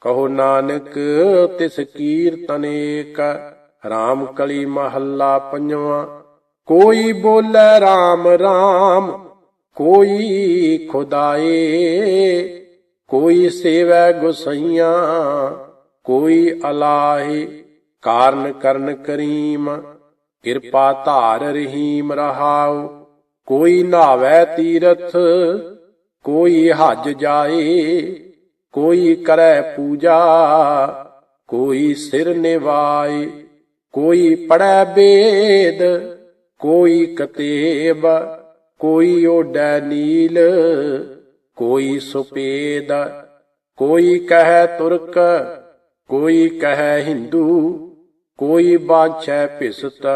ਕਹੋ ਨਾਨਕ, ਤਿਸ ਕੀਰਤਨ ਏਕ RAM ਕਲੀ ਮਹੱਲਾ ਪੰਜਵਾਂ। ਕੋਈ ਬੋਲੇ RAM RAM ਕੋਈ ਖੁਦਾਏ। ਕੋਈ ਸੇਵੈ ਗੁਸਈਆਂ, ਕੋਈ ਅਲਾਹੇ। ਕਾਰਨ ਕਰਨ ਕਰੀਮ, ਕਿਰਪਾ ਧਾਰ ਰਹੀਮ ਰਹਾਉ। ਕੋਈ ਨਾਵੇ ਤੀਰਥ, ਕੋਈ ਹਜ ਜਾਏ। ਕੋਈ ਕਰੈ ਪੂਜਾ, ਕੋਈ ਸਿਰ ਨਿਵਾਏ, ਕੋਈ ਪੜੈ ਬੇਦ, ਕੋਈ ਕਤੇਬ, ਕੋਈ ਓਡੈ ਨੀਲ, ਕੋਈ ਸੁਪੇਦ, ਕੋਈ ਕਹੈ ਤੁਰਕ, ਕੋਈ ਕਹੈ ਹਿੰਦੂ, ਕੋਈ ਬਾਛੈ ਭਿਸਤ,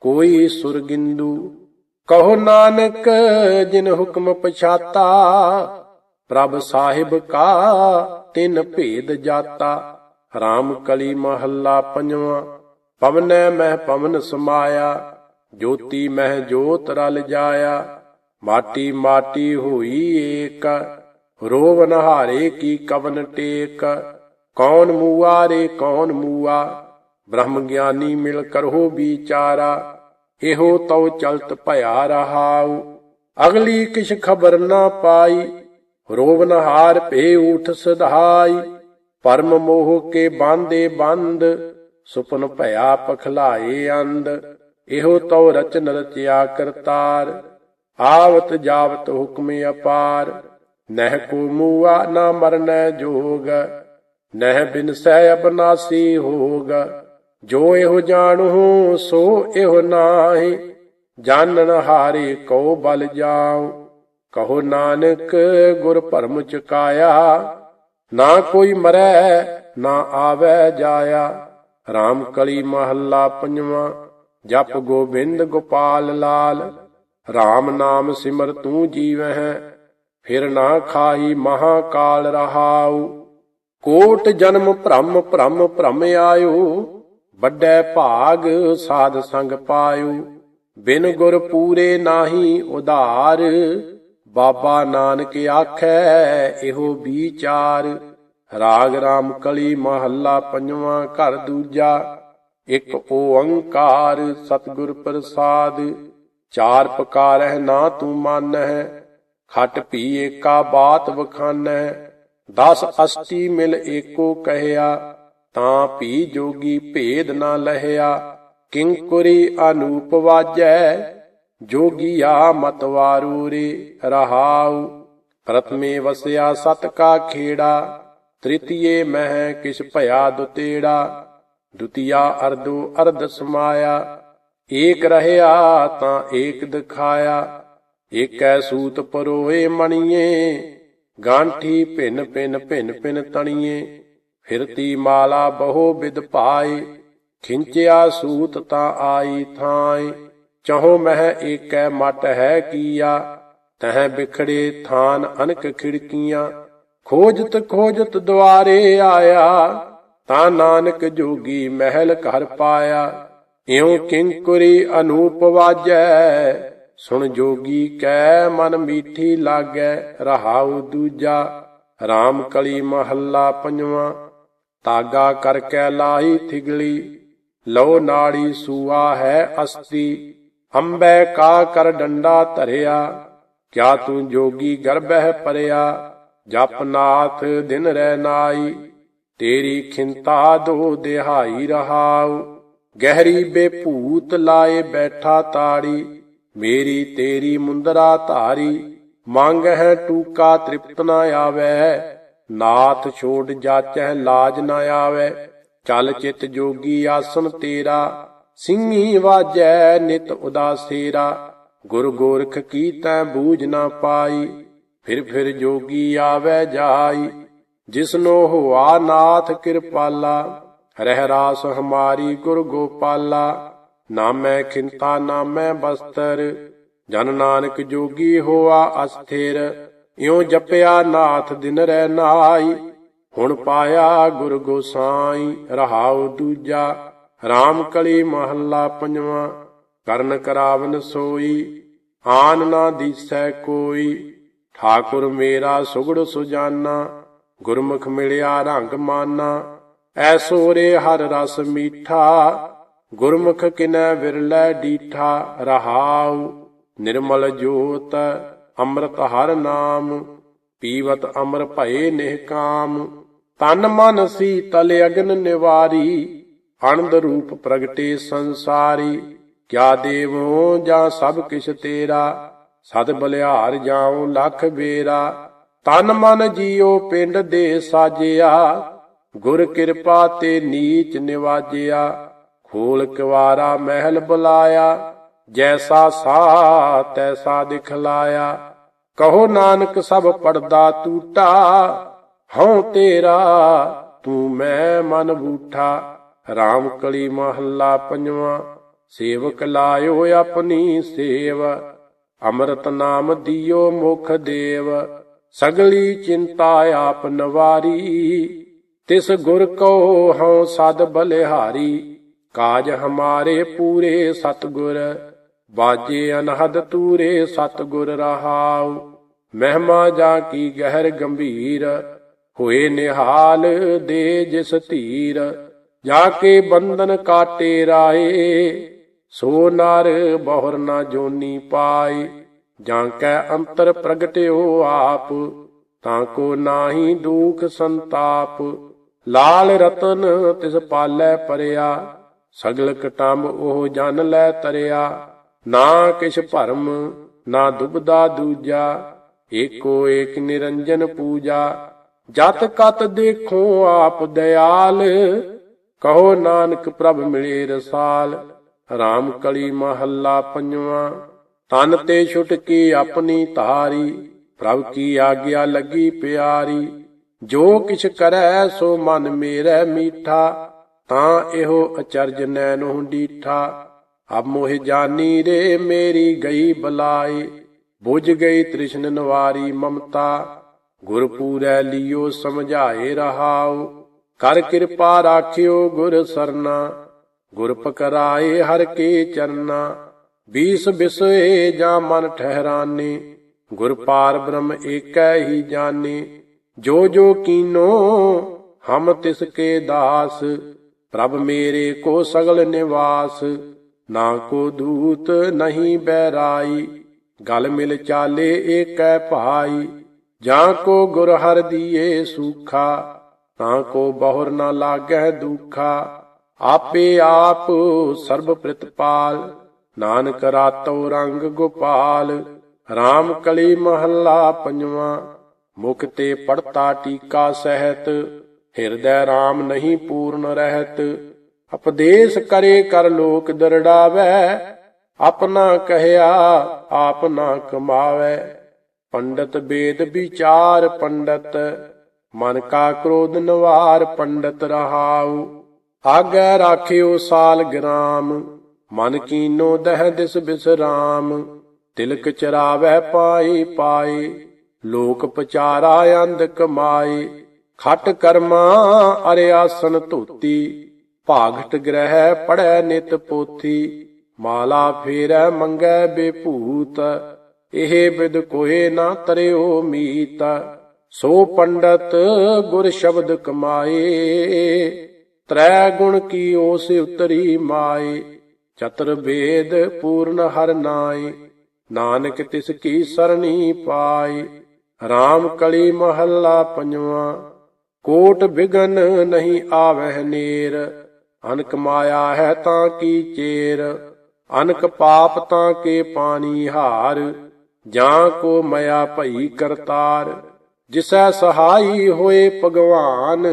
ਕੋਈ ਸੁਰਗਿੰਦੂ। ਕਹੋ ਨਾਨਕ ਜਿਨ ਹੁਕਮ ਪਛਾਤਾ ਪ੍ਰਭ ਸਾਹਿਬ ਕਾ ਤਿਨ ਭੇਦ ਜਾਤਾ RAM ਕਲੀ ਮਹੱਲਾ ਪੰਜਵਾਂ, ਪਵਨੈ ਮਹਿ ਪਵਨ ਸਮਾਇਆ, ਜੋਤੀ ਮਹਿ ਜੋਤ ਰਲ ਜਾਇਆ, ਮਾਟੀ ਮਾਟੀ ਹੋਈ ਏਕ, ਰੋਵ ਨਹਾਰੇ ਕੀ ਕਵਨ ਟੇਕ, ਕੌਣ ਮੂਆ ਰੇ ਕੌਣ ਮੂਆ, ਬ੍ਰਹਮ ਗਿਆਨੀ ਮਿਲ ਕਰੋ ਵਿਚਾਰਾ, ਇਹੋ ਤਉ ਚਲਤ ਭਇਆ ਰਹਾਉ, ਅਗਲੀ ਕਿਛ ਖਬਰ ਨਾ ਪਾਈ ਰੋਵਨ ਹਾਰ ਭੇ ਉਠ ਸਧਾਈ, ਪਰਮ ਮੋਹ ਕੇ ਬਾਂਦੇ ਬੰਦ, ਸੁਪਨ ਭਇਆ ਪਖਲਾਏ ਅੰਧ, ਇਹੋ ਤਉ ਰਚਨ ਰਚਿਆ ਕਰਤਾਰ, ਆਵਤ ਜਾਵਤ ਹੁਕਮ ਅਪਾਰ, ਨਹਿ ਕੋ ਮੂਆ ਨਾ ਮਰਨੈ ਜੋਗ, ਨਹਿ ਸਹਿ ਅਬਨਾਸੀ ਹੋਗ, ਜੋ ਇਹੋ ਜਾਣੂ ਸੋ ਇਹੋ ਨਾਹੀ, ਜਾਣਨ ਹਾਰੇ ਕੋ ਬਲ ਜਾਉ। ਕਹੋ ਨਾਨਕ ਗੁਰ ਭਰਮ ਚੁਕਾਇਆ, ਨਾ ਕੋਈ ਮਰੈ, ਨਾ ਆਵੈ ਜਾਇਆ। RAM ਕਲੀ ਮਹੱਲਾ ਪੰਜਵਾਂ, ਜਪ ਗੋਬਿੰਦ ਗੋਪਾਲ ਲਾਲ। RAM ਨਾਮ ਸਿਮਰ ਤੂੰ ਜੀਵਹਿ, ਫਿਰ ਨਾ ਖਾਈ ਮਹਾ ਕਾਲ ਰਹਾਉ। ਕੋਟ ਜਨਮ ਭ੍ਰਮ ਭ੍ਰਮ ਭ੍ਰਮ ਆਇਓ, ਵੱਡੇ ਭਾਗ ਸਾਧ ਸੰਗ ਪਾਇਓ। ਬਿਨ ਗੁਰ ਪੂਰੇ ਨਾਹੀ ਉਧਾਰ ਬਾਬਾ ਨਾਨਕ ਆਖੈ, ਇਹੋ ਵਿਚਾਰ। ਰਾਗ ਰਾਮ ਕਲੀ ਮਹੱਲਾ ਪੰਜਵਾਂ ਘਰ ਦੂਜਾ। ਇੱਕ ਓੰਕਾਰ ਸਤਿਗੁਰ ਪ੍ਰਸਾਦ। ਚਾਰ ਪਕਾਰਹਿ ਨਾ ਤੂੰ ਮਾਨਹਿ, ਖਟ ਭੀ ਏਕਾ ਬਾਤ ਵਖਾਨਹਿ। ਦਸ ਅਸਤੀ ਮਿਲ ਏਕੋ ਕਹਿਆ, ਤਾਂ ਭੀ ਜੋਗੀ ਭੇਦ ਨਾ ਲਹਿਆ। ਕਿੰਕੁਰੀ ਅਨੂਪ ਵਾਜੈ ਜੋਗੀਆ ਮਤਵਾਰੂ ਰੇ ਰਹਾਉ ਪ੍ਰਥਮੇ ਵਸਿਆ ਸਤ ਕਾ ਖੇੜਾ ਤ੍ਰਿਤੀਏ ਮਹਿ ਕਿਛ ਭਇਆ ਦੁਤੇੜਾ ਦੁਤੀਆ ਅਰਧੋ ਅਰਧ ਸਮਾਇਆ ਏਕ ਰਹਿਆ ਤਾਂ ਏਕ ਦਿਖਾਇਆ ਏਕੈ ਸੂਤ ਪਰੋਏ ਮਣੀਏ ਗਾਂਠੀ ਭਿੰਨ ਭਿੰਨ ਭਿੰਨ ਭਿੰਨ ਤਣੀਏ ਫਿਰਤੀ ਮਾਲਾ ਬਹੁ ਵਿਦ ਪਾਏ ਖਿੰਚਿਆ ਸੂਤ ਤਾਂ ਆਈ ਥਾਈ ਚਹੋ ਮਹਿ ਏਕੈ ਮਟ ਹੈ ਕੀਆ, ਤਹ ਬਿਖੜੇ ਥਾਨ ਅਨਕ ਖਿੜਕੀਆਂ। ਖੋਜਤ ਖੋਜਤ ਦੁਆਰੇ ਆਇਆ, ਤਾਂ ਨਾਨਕ ਜੋਗੀ ਮਹਿਲ ਘਰ ਪਾਇਆ। ਇਉ ਕਿੰਕੁਰੀ ਅਨੂਪ ਵਾਜੈ, ਸੁਣ ਜੋਗੀ ਕੈ ਮਨ ਮੀਠੀ ਲਾਗੈ, ਰਹਾਉ ਦੂਜਾ RAM ਕਲੀ ਮਹੱਲਾ ਪੰਜਵਾਂ। ਤਾਗਾ ਕਰ ਕੈ ਲਾਈ ਥਿਗਲੀ ਲੋ ਨਾੜੀ ਸੂਆ ਹੈ ਅਸਤੀ। ਅੰਬੈ ਕਾ ਕਰ ਡੰਡਾ ਧਰਿਆ, ਕਿਆ ਤੂੰ ਜੋਗੀ ਗਰਭਹਿ ਪਰਿਆ? ਜਪ ਨਾਥ ਦਿਨ ਰਹਿ ਨਾਈ, ਤੇਰੀ ਖਿੰਤਾ ਦੋ ਦਿਹਾਈ ਰਹਾਉ। ਗਹਿਰੀ ਬੇਭੂਤ ਲਾਏ ਬੈਠਾ ਤਾੜੀ, ਮੇਰੀ ਤੇਰੀ ਮੁੰਦਰਾ ਧਾਰੀ। ਮੰਗ ਹੈ ਟੂਕਾ ਤ੍ਰਿਪਤ ਨਾ ਆਵੈ, ਨਾਥ ਛੋੜ ਜਾਚੈ ਲਾਜ ਨਾ ਆਵੈ। ਚਲ ਚਿਤ ਜੋਗੀ ਆਸਨ ਤੇਰਾ ਸਿੰਘੀ ਵਾਜੈ ਨਿਤ ਉਦਾਸੇਰਾ, ਗੁਰ ਗੋਰਖ ਕੀ ਤੈ ਬੂਝ ਨਾ ਪਾਈ, ਫਿਰ ਫਿਰ ਜੋਗੀ ਆਵੈ ਜਾਈ, ਜਿਸਨੋ ਹੋਆ ਨਾਥ ਕਿਰਪਾਲਾ, ਰਹਿ ਰਾਸ ਹਮਾਰੀ ਗੁਰ ਗੋਪਾਲਾ, ਨਾਮੈ ਖਿੰਤਾ ਨਾਮੈ ਬਸਤਰ, ਜਨ ਨਾਨਕ ਜੋਗੀ ਹੋਆ ਅਸਥਿਰ, ਇਉ ਜਪਿਆ ਨਾਥ ਦਿਨ ਰਹਿ ਨਾਈ, ਹੁਣ ਪਾਇਆ ਗੁਰ ਗੋਸਾਈ, ਰਹਾਉ ਦੂਜਾ RAM ਕਲੀ ਮਹੱਲਾ ਪੰਜਵਾਂ, ਕਰਨ ਕਰਾਵਨ ਸੋਈ, ਆਨ ਨਾ ਦੀਸੈ ਕੋਈ, ਠਾਕੁਰ ਮੇਰਾ ਸੁਗੜ ਸੁਜਾਨਾ, ਗੁਰਮੁਖ ਮਿਲਿਆ ਰੰਗ ਮਾਨਾ ਐਸੋ ਰੇ ਹਰ ਰਸ ਮੀਠਾ, ਗੁਰਮੁਖ ਕਿਨੈ ਵਿਰਲੇ ਡੀਠਾ, ਰਹਾਉ ਨਿਰਮਲ ਜੋਤ, ਅੰਮ੍ਰਿਤ ਹਰ ਨਾਮ, ਪੀਵਤ ਅਮਰ ਭਏ ਨਿਹਕਾਮ ਤਨ ਮਨ ਸੀ ਤਲ ਅਗਨ ਨਿਵਾਰੀ ਅਨੰਦ ਰੂਪ ਪ੍ਰਗਟੇ ਸੰਸਾਰੀ, ਕਿਆ ਦੇਵੋ ਜਾਂ ਸਭ ਕਿਛ ਤੇਰਾ, ਸਦ ਬਲਿਹਾਰ ਜਾਉ ਲਖ ਬੇਰਾ ਤਨ ਮਨ ਜੀਉ ਪਿੰਡ ਦੇ ਸਾਜਿਆ, ਗੁਰ ਕਿਰਪਾ ਤੇ ਨੀਚ ਨਿਵਾਜਿਆ। ਖੋਲ ਕਿਵਾਰਾ ਮਹਿਲ ਬੁਲਾਇਆ, ਜੈਸਾ ਸਾ ਤੈਸਾ ਦਿਖਲਾਇਆ। ਕਹੋ ਨਾਨਕ ਸਭ ਪੜਦਾ ਟੂਟਾ ਹਉ ਤੇਰਾ, ਤੂੰ ਮੈਂ ਮਨ ਬੂਠਾ। ਰਾਮ ਕਲੀ ਮਹੱਲਾ ਪੰਜਵਾਂ, ਸੇਵਕ ਲਾਇਓ ਆਪਣੀ ਸੇਵ, ਅੰਮ੍ਰਿਤ ਨਾਮ ਦਿਓ ਮੁਖ ਦੇਵ, ਸਗਲੀ ਚਿੰਤਾ ਆਪ ਨਵਾਰੀ, ਤਿਸ ਗੁਰ ਕੋ ਹਉ ਸਦ ਬਲਿਹਾਰੀ, ਕਾਜ ਹਮਾਰੇ ਪੂਰੇ ਸਤਗੁਰ, ਬਾਜੇ ਅਨਹਦ ਤੂਰੇ ਸਤਗੁਰ ਰਹਾਉ, ਮਹਿਮਾ ਜਾ ਕੀ ਗਹਿਰ ਗੰਭੀਰ, ਹੋਏ ਨਿਹਾਲ ਦੇ ਜਿਸ ਧੀਰ ਜਾ ਕੇ ਬੰਧਨ ਕਾਟੇ ਰਾਏ, ਸੋ ਨਰ ਬਹੁਰ ਨਾ ਜੋਨੀ ਪਾਏ। ਜਾਂ ਕੈ ਅੰਤਰ ਪ੍ਰਗਟਿਓ ਆਪ, ਤਾਂ ਕੋ ਨਾਹੀ ਦੁਖ ਸੰਤਾਪ। ਲਾਲ ਰਤਨ ਤਿਸ ਪਾਲੈ ਪਰਿਆ, ਸਗਲ ਕਟੰਬ ਉਹ ਜਨ ਲੈ ਤਰਿਆ। ਨਾ ਕਿਛ ਭਰਮ, ਨਾ ਦੁਬਦਾ ਦੂਜਾ, ਏਕੋ ਏਕ ਨਿਰੰਜਨ ਪੂਜਾ। ਜਤ ਕਤ ਦੇਖੋ ਆਪ ਦਇਆਲ ਕਹੋ ਨਾਨਕ ਪ੍ਰਭ ਮਿਲੇ ਰਸਾਲ, ਰਾਮ ਕਲੀ ਮਹੱਲਾ ਪੰਜਵਾਂ। ਤਨ ਤੇ ਛੁਟਕੀ ਆਪਣੀ ਧਾਰੀ, ਪ੍ਰਭ ਕੀ ਆਗਿਆ ਲੱਗੀ ਪਿਆਰੀ। ਜੋ ਕਿਛ ਕਰੈ ਸੋ ਮਨ ਮੇਰਾ ਮੀਠਾ, ਤਾਂ ਇਹੋ ਅਚਰਜ ਨੈਨੋ ਡੀਠਾ ਅਬ ਮੋਹਿ ਜਾਨੀ ਰੇ ਮੇਰੀ ਗਈ ਬਲਾਈ ਬੁਝ ਗਈ ਤ੍ਰਿਸ਼ਨ ਨਵਾਰੀ ਮਮਤਾ। ਗੁਰਪੂਰੈ ਲਿਓ ਸਮਝਾਏ ਰਹਾਓ ਕਰ ਕਿਰਪਾ ਰਾਖਿਓ ਗੁਰ ਸਰਨਾ। ਗੁਰ ਪਕਰਾਏ ਹਰ ਕੇ ਚਰਨਾ। ਬੀਸ ਬਿਸਏ ਜਾਂ ਮਨ ਠਹਿਰਾਨੇ। ਗੁਰ ਪਾਰ ਬ੍ਰਹਮ ਏਕੈ ਹੀ ਜਾਣੇ ਜੋ ਜੋ ਕੀਨੋ, ਹਮ ਤਿਸ ਕੇ ਦਾਸ। ਪ੍ਰਭ ਮੇਰੇ ਕੋ ਸਗਲ ਨਿਵਾਸ। ਨਾ ਕੋ ਦੂਤ ਨਹੀਂ ਬੈਰਾਈ। ਗਲ ਮਿਲ ਚਾਲੇ ਏਕੈ ਭਾਈ। ਜਾਂ ਕੋ ਗੁਰ ਹਰ ਦੀਏ ਸੂਖਾ। ਤਾਂ ਕੋ ਬਹੁਰ ਨਾ ਲਾਗੈ ਦੁਖਾ, ਆਪੇ ਆਪ ਸਰਬ ਪ੍ਰਤਪਾਲ। ਨਾਨਕ ਰਾਤੋ ਰੰਗ ਗੋਪਾਲ RAM ਕਲੀ ਮਹੱਲਾ ਪੰਜਵਾਂ। ਮੁਖ ਤੇ ਪੜਤਾ ਟੀਕਾ ਸਹਿਤ, ਹਿਰਦੈ RAM ਨਹੀਂ ਪੂਰਨ ਰਹਿਤ। ਉਪਦੇਸ਼ ਕਰੇ ਕਰ ਲੋਕ ਦਰੜਾਵੇ, ਆਪਣਾ ਕਹਿਆ ਆਪ ਨਾ ਕਮਾਵੇ। ਪੰਡਤ ਬੇਦ ਵਿਚਾਰ ਪੰਡਤ ਮਨ ਕਾ ਕ੍ਰੋਧ ਨਵਾਰ ਪੰਡਤ ਰਹਾਉ, ਆਗੈ ਰਾਖਿਓ ਸਾਲ ਗ੍ਰਾਮ, ਮਨ ਕੀਨੋ ਦਹ ਦਿਸ ਬਿਸਰਾਮ, ਤਿਲਕ ਚਰਾਵੈ ਪਾਈ ਪਾਈ ਲੋਕ ਪਚਾਰਾ ਅੰਧ ਕਮਾਈ ਖਟ ਕਰਮਾ ਅਰਿਆਸਨ ਧੋਤੀ, ਭਾਗਟ ਗ੍ਰਹਿ ਪੜੈ ਨਿਤ ਪੋਥੀ, ਮਾਲਾ ਫੇਰੈ ਮੰਗੈ ਬੇਭੂਤ, ਇਹ ਬਿਦ ਕੋਏ ਨਾ ਤਰਿਓ ਮੀਤ ਸੋ ਪੰਡਤ ਗੁਰ ਸ਼ਬਦ ਕਮਾਏ, ਤ੍ਰੈ ਗੁਣ ਕੀ ਓਸ ਉਤਰੀ ਮਾਏ, ਚਤਰ ਵੇਦ ਪੂਰਨ ਹਰ ਨਾਏ, ਨਾਨਕ ਤਿਸ ਕੀ ਸਰਣੀ ਪਾਈ RAM ਕਲੀ ਮਹੱਲਾ ਪੰਜਵਾਂ, ਕੋਟ ਬਿਗਨ ਨਹੀਂ ਆਵਹਿ ਨੇਰ, ਅਨਕ ਮਾਇਆ ਹੈ ਤਾਂ ਕੀ ਚੇਰ, ਅਨਕ ਪਾਪ ਤਾਂ ਕੇ ਪਾਣੀ ਹਾਰ, ਜਾਂ ਕੋ ਮਇਆ ਭਈ ਕਰਤਾਰ। ਜਿਸੈ ਸਹਾਈ ਹੋਏ ਭਗਵਾਨ,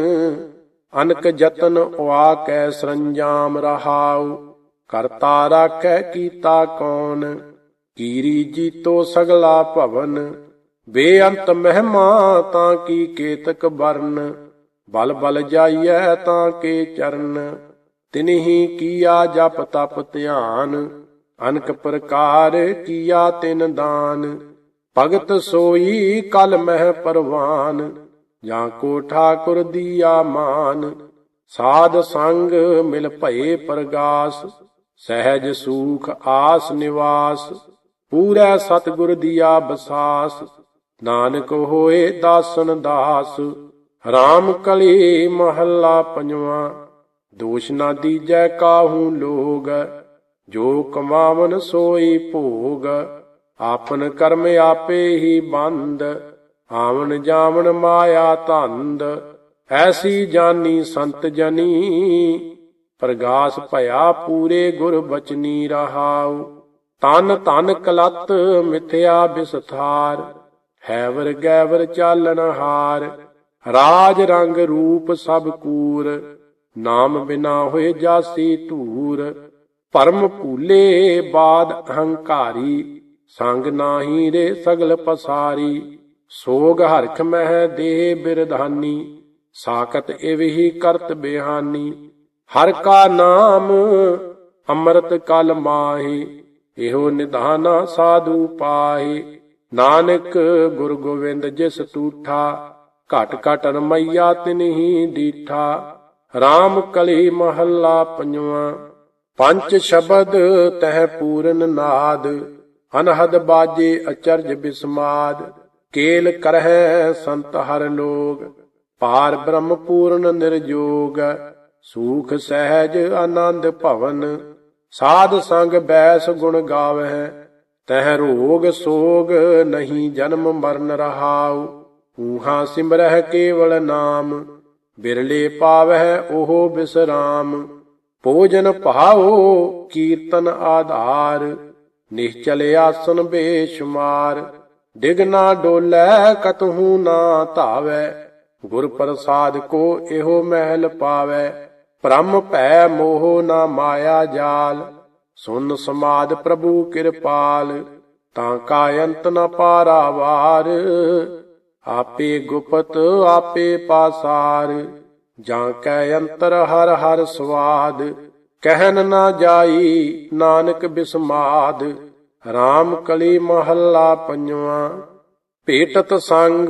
ਅਨਕ ਜਤਨ ਉਆ ਕੈ ਸਰੰਜਾਮ ਰਹਾਉ, ਕਰਤਾ ਰਾਖੈ ਕੀਤਾ ਕੌਣ, ਕੀਰੀ ਜੀਤੋ ਸਗਲਾ ਭਵਨ, ਬੇਅੰਤ ਮਹਿਮਾ ਤਾਂ ਕੀ ਕੇਤਕ ਬਰਨ, ਬਲ ਬਲ ਜਾਈਐ ਤਾਂ ਕੇ ਚਰਨ, ਤਿਨਹੀ ਕੀਆ ਜਪ ਤਪ ਧਿਆਨ, ਅਨਕ ਪ੍ਰਕਾਰ ਕੀਆ ਤਿਨ ਦਾਨ। ਭਗਤ ਸੋਈ ਕਲ ਮਹਿ ਪਰਵਾਨ, ਜਾਂ ਕੋ ਠਾਕੁਰ ਦੀਆ ਮਾਨ। ਸਾਧ ਸੰਗ ਮਿਲ ਭਏ ਪ੍ਰਗਾਸ, ਸਹਿਜ ਸੂਖ ਆਸ ਨਿਵਾਸ। ਪੂਰਾ ਸਤਿਗੁਰ ਦੀਆ ਬਸਾਸ, ਨਾਨਕ ਹੋਏ ਦਾਸਨ ਦਾਸ। ਰਾਮ ਕਲੀ ਮਹੱਲਾ ਪੰਜਵਾਂ, ਦੋਸ਼ ਨਾ ਦੀਜੈ ਕਾਹੂ ਲੋਗ। ਜੋ ਕਮਾਵਨ ਸੋਈ ਭੋਗ। ਆਪਨ ਕਰਮ ਆਪੇ ਹੀ ਬੰਦ, ਆਵਣ ਜਾਵਣ ਮਾਇਆ ਧੰਦ। ਐਸੀ ਜਾਨੀ ਸੰਤ ਜਨੀ, ਪ੍ਰਗਾਸ ਭਇਆ ਪੂਰੇ ਗੁਰ ਬਚਨੀ ਰਹਾਉ। ਤਨ ਤਨ ਕਲਤ ਮਿਥਿਆ ਬਿਸਥਾਰ ਹੈਵਰ ਗੈਵਰ ਚਾਲਨ ਹਾਰ। ਰਾਜ ਰੰਗ ਰੂਪ ਸਭ ਕੂਰ, ਨਾਮ ਬਿਨਾ ਹੋਏ ਜਾਸੀ ਧੂਰ। ਪਰਮ ਭੂਲੇ ਬਾਦ ਅਹੰਕਾਰੀ ਸੰਗ ਨਾਹੀ ਰੇ ਸਗਲ ਪਸਾਰੀ, ਸੋਗ ਹਰਖ ਮਹਿ ਦੇਹ ਬਿਰਧਾਨੀ, ਸਾਖਤ ਇਵਹੀ ਕਰਤ ਬਿਹਾਨੀ। ਹਰ ਕਾ ਨਾਮ ਅੰਮ੍ਰਿਤ ਕਲ ਮਾਹੀ, ਇਹੋ ਨਿਧਾਨਾ ਸਾਧੂ ਪਾਹੀ। ਨਾਨਕ ਗੁਰ ਗੋਬਿੰਦ ਜਿਸ ਟੂਠਾ ਘਟ ਘਟ ਰਮਈਆ ਤਿਨਹੀ ਦੀਠਾ। RAM ਕਲੀ ਮਹੱਲਾ ਪੰਜਵਾਂ, ਪੰਜ ਸ਼ਬਦ ਤਹਿ ਪੂਰਨ ਨਾਦ। ਅਨਹਦ ਬਾਜੇ ਅਚਰਜ ਬਿਸਮਾਦ, ਕੇਲ ਕਰਹਿ ਸੰਤ ਹਰ ਲੋਗ, ਪਾਰ ਬ੍ਰਹਮ ਪੂਰਨ ਨਿਰਜੋਗ, ਸੂਖ ਸਹਿਜ ਆਨੰਦ ਭਵਨ, ਸਾਧ ਸੰਗ ਬੈਸ ਗੁਣ ਗਾਵਹਿ, ਤਹਿ ਰੋਗ ਸੋਗ ਨਹੀਂ ਜਨਮ ਮਰਨ ਰਹਾਉ, ਊਹਾ ਸਿਮਰਹਿ ਕੇਵਲ ਨਾਮ, ਬਿਰਲੇ ਪਾਵਹਿ ਉਹ ਬਿਸਰਾਮ, ਭੋਜਨ ਭਾਉ ਕੀਰਤਨ ਆਧਾਰ ਨਿਸ਼ਚਲ ਆਸਨ ਬੇਸ਼ੁਮਾਰ, ਡਿਗ ਨਾ ਡੋਲੇ, ਕਤਹੂ ਨਾ ਧਾਵੈ। ਗੁਰ ਪ੍ਰਸਾਦ ਕੋ ਇਹੋ ਮਹਿਲ ਪਾਵੈ, ਭ੍ਰਮ ਭੈ ਮੋਹ ਨਾ ਮਾਇਆ ਜਾਲ। ਸੁਨ ਸਮਾਦ ਪ੍ਰਭੂ ਕਿਰਪਾਲ, ਤਾਂ ਕਾ ਅੰਤ ਨ ਪਾਰਾਵਾਰ। ਆਪੇ ਗੁਪਤ, ਆਪੇ ਪਾਸਾਰ, ਜਾਂ ਕੈ ਅੰਤਰ ਹਰ ਹਰ ਸਵਾਦ। ਕਹਿਨ ਨਾ ਜਾਈ, ਨਾਨਕ ਬਿਸਮਾਦ RAM ਕਲੀ ਮਹੱਲਾ ਪੰਜਵਾਂ। ਭੇਟਤ ਸੰਗ,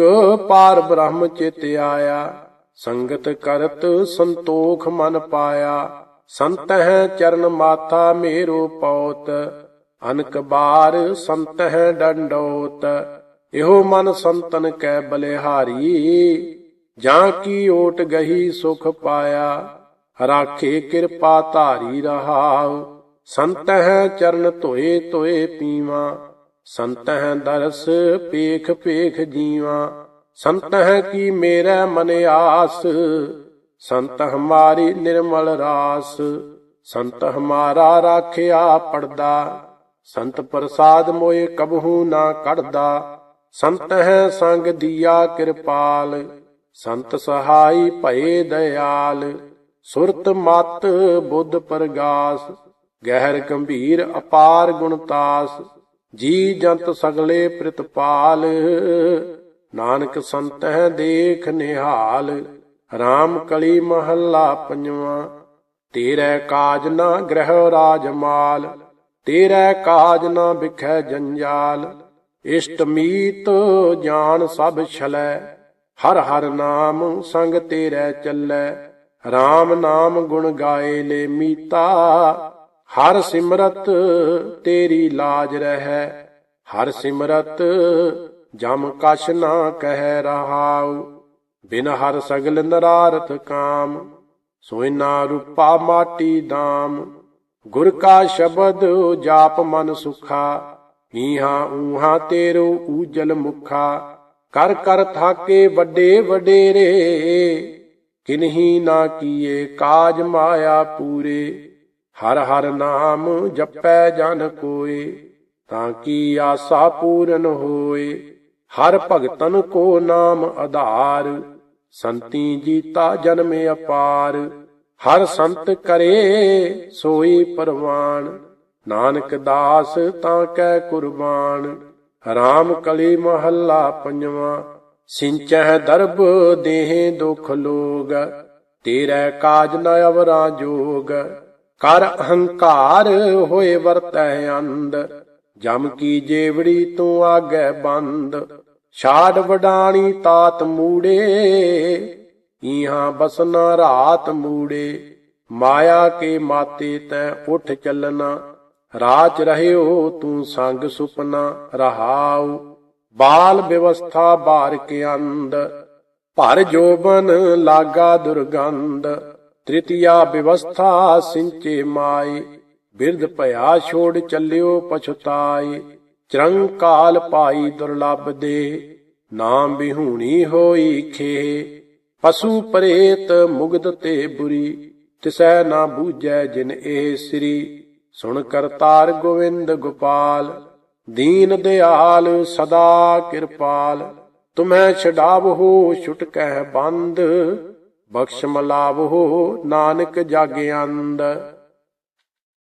ਪਾਰ ਬ੍ਰਹਮ ਚਿਤ ਆਇਆ। ਸੰਗਤ ਕਰਤ ਸੰਤੋਖ ਮਨ ਪਾਇਆ। ਸੰਤ ਹੈ ਚਰਨ ਮਾਥਾ ਮੇਰੋ ਪੌਤ। ਅਨਕ ਬਾਰ ਸੰਤ ਹੈ ਡੰਡੋਤ। ਇਹੋ ਮਨ ਸੰਤਨ ਕੈ ਬਲਿਹਾਰੀ। ਜਾਂ ਕੀ ਓਟ ਗਹੀ ਸੁਖ ਪਾਇਆ। ਰਾਖੇ ਕਿਰਪਾ ਧਾਰੀ ਰਹਾਉ। ਸੰਤ ਹੈ ਚਰਨ ਧੋਏ ਧੋਏ ਪੀਵਾ। ਸੰਤ ਦਰਸ ਪੇਖ ਪੇਖ ਜੀਵਾ। ਸੰਤ ਕੀ ਮੇਰਾ ਮਨ ਆਸ। ਸੰਤ ਹਮਾਰੀ ਨਿਰਮਲ ਰਾਸ। ਸੰਤ ਹਮਾਰਾ ਰਾਖਿਆ ਪੜਦਾ। ਸੰਤ ਪ੍ਰਸਾਦ ਮੋਏ ਕਬਹੂ ਨਾ ਕੱਢਦਾ ਸੰਤ ਹੈ ਸੰਗ ਦੀਆ ਕਿਰਪਾਲ। ਸੰਤ ਸਹਾਈ ਭਏ ਦਇਆਲ। ਸੁਰਤ ਮਤ ਬੁੱਧ ਪ੍ਰਗਾਸ, ਗਹਿਰ ਗੰਭੀਰ ਅਪਾਰ ਗੁਣਤਾਸ ਜੀ ਜੰਤ ਸਗਲੇ ਪ੍ਰਿਤਪਾਲ ਨਾਨਕ ਸੰਤ ਦੇਖ ਨਿਹਾਲ RAM ਕਲੀ ਮਹੱਲਾ ਪੰਜਵਾਂ। ਤੇਰੇ ਕਾਜ ਨਾ ਗ੍ਰਹਿ ਰਾਜ ਮਾਲ, ਤੇਰੇ ਕਾਜ ਨਾ ਵਿਖੈ ਜੰਜਾਲ। ਇਸ਼ਟ ਮੀਤ ਜਾਨ ਸਭ ਛਲੈ, ਹਰ ਹਰ ਨਾਮ ਸੰਗ ਤੇਰੇ ਚੱਲੈ। RAM ਨਾਮ ਗੁਣ ਗਾਏ ਲੈ ਮੀਤਾ, ਹਰ ਸਿਮਰਤ ਤੇਰੀ ਲਾਜ ਰਹਿ। ਹਰ ਸਿਮਰਤ ਜਮ ਕਛ ਨਾ ਕਹਿ ਰਹਾਉ, ਬਿਨ ਹਰ ਸਗਲ ਨਰਾਰਥ ਕਾਮ। ਸੋਇਨਾ ਰੂਪਾ ਮਾਟੀ ਦਾਮ, ਗੁਰ ਕਾ ਸ਼ਬਦ ਜਾਪ ਮਨ ਸੁਖਾ। ਈਹਾ ਊਹਾ ਤੇਰੋ ਊਜਲ ਮੁਖਾ, ਕਰ ਕਰ ਥਾਕੇ ਵੱਡੇ ਵਡੇਰੇ। ਕਿਨਹੀ ਨਾ ਕੀਏ ਕਾਜ ਮਾਇਆ ਪੂਰੇ। ਹਰ ਹਰ ਨਾਮ ਜਪੈ ਜਨ ਕੋਏ, ਤਾਂ ਕੀ ਆਸਾ ਪੂਰਨ ਹੋਏ। ਹਰ ਭਗਤਨ ਕੋ ਨਾਮ ਆਧਾਰ, ਸੰਤੀ ਜੀਤਾ ਜਨਮ ਅਪਾਰ। ਹਰ ਸੰਤ ਕਰੇ ਸੋਈ ਪਰਵਾਨ, ਨਾਨਕ ਦਾਸ ਤਾਂ ਕੈ ਕੁਰਬਾਨ। ਰਾਮ ਕਲੀ ਮਹੱਲਾ ਪੰਜਵਾਂ ਸਿੰਚਹਿ ਦਰਬ ਦੇਹ ਦੁਖ ਲੋਗ, ਤੇਰੇ ਕਾਜ ਨ ਅਵਰਾ ਜੋਗ। ਕਰ ਅਹੰਕਾਰ ਹੋਏ ਵਰਤੈ ਅੰਧ, ਜਮ ਕੀ ਜੇਵੜੀ ਤੂੰ ਆਗੇ ਬੰਦ। ਛਾੜ ਵਡਾਣੀ ਤਾਤ ਮੂੜੇ, ਈਹਾਂ ਬਸਨਾ ਰਾਤ ਮੂੜੇ। ਮਾਇਆ ਕੇ ਮਾਤੇ ਤੈ ਉਠ ਚੱਲਣਾ ਰਾਚ ਰਹਿਓ ਤੂੰ ਸੰਗ ਸੁਪਨਾ ਰਹਾਉ। ਬਾਲ ਵਿਵਸਥਾ ਬਾਰ ਕੇ ਅੰਦ ਭਰ ਜੋਬਨ ਲਾਗਾ ਦੁਰਗੰਧ। ਤ੍ਰਿਤੀਆ ਵਿਵਸਥਾ ਸਿੰਚੇ ਮਾਈ, ਬਿਰਧ ਭਇਆ ਛੋੜ ਚੱਲਿਓ ਪਛਤਾਈ। ਚਰੰਕਾਲ ਪਾਈ ਦੁਰਲਭ ਦੇ, ਨਾਮ ਬਿਹੂਣੀ ਹੋਈ ਖੇ। ਪਸ਼ੂ ਪ੍ਰੇਤ ਮੁਗਦ ਤੇ ਬੁਰੀ, ਤਿਸੈ ਨਾ ਬੂਝੈ ਜਿਨ ਇਹ ਸ੍ਰੀ। ਸੁਣ ਕਰਤਾਰ ਗੋਵਿੰਦ ਗੋਪਾਲ ਦੀਨ ਦਿਆਲ ਸਦਾ ਕਿਰਪਾਲ ਤੁਮੈ ਛਡਾਵਹੋ ਛੁਟਕੈ ਬੰਦ ਬਖਸ਼ ਮਲਾਵਹੋ ਨਾਨਕ ਜਾਗਿਆੰਦ